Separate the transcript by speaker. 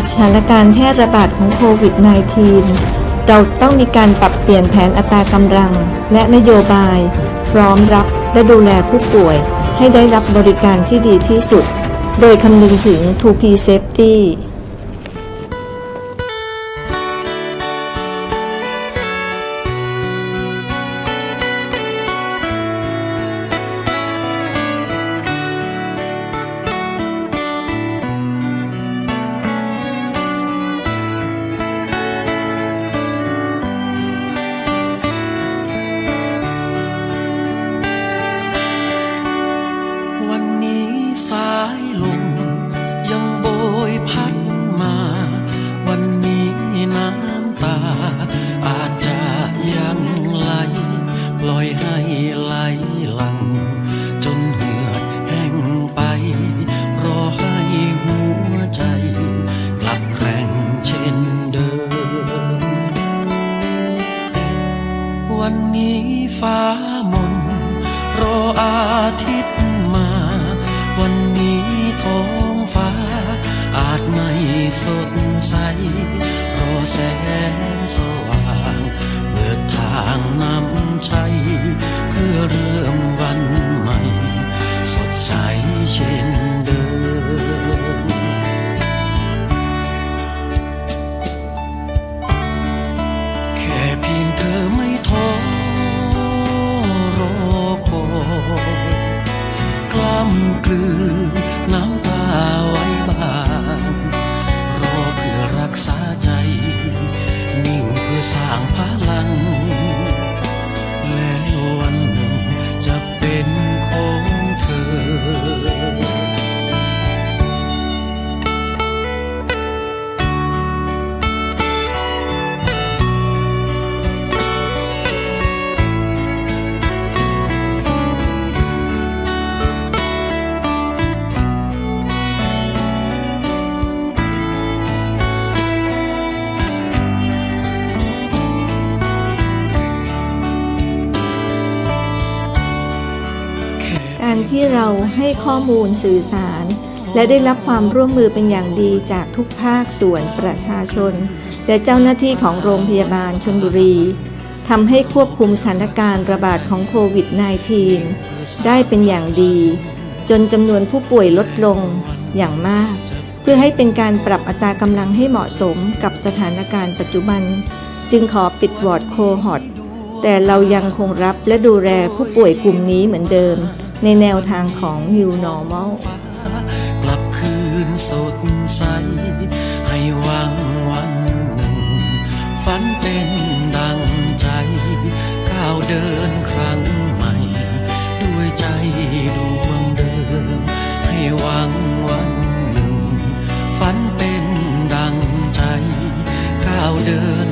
Speaker 1: จากสถานการณ์แพร่ระบาดของโควิด -19 เราต้องมีการปรับเปลี่ยนแผนอัตรากำลัง และนโยบาย พร้อมรับและดูแลผู้ป่วย ให้ได้รับบริการที่ดีที่สุด โดยคำนึงถึง 2P Safety
Speaker 2: วันนี้ฟ้ามนรออาทิตย์มา วันนี้ท้องฟ้า อาจไม่สดใส รอแสงสว่างเปิดทางนำ กลืนน้ำตาไว้บ้างรอเพื่อรักษาใจ นิ่งเพื่อสร้างพัง
Speaker 1: การที่เราให้ข้อมูลสื่อสาร และได้รับความร่วมมือเป็นอย่างดีจากทุกภาคส่วนประชาชน และเจ้าหน้าที่ของโรงพยาบาลชลบุรีทำให้ควบคุมสถานการณ์ระบาดของโควิด -19 ได้เป็นอย่างดี จนจำนวนผู้ป่วยลดลงอย่างมาก เพื่อให้เป็นการปรับอัตรากำลังให้เหมาะสมกับสถานการณ์ปัจจุบัน จึงขอปิดวอร์ดโคฮอตแต่เรายังคงรับและดูแลผู้ป่วยกลุ่มนี้เหมือนเดิม ในแนวทางของ New Normal
Speaker 2: กลับคืนสดใส ให้หวังวันหนึ่ง ฝันเป็นดังใจ ก้าวเดินครั้งใหม่ ด้วยใจดวงเดิม ให้หวังวันหนึ่ง ฝันเป็นดังใจ ก้าวเดิน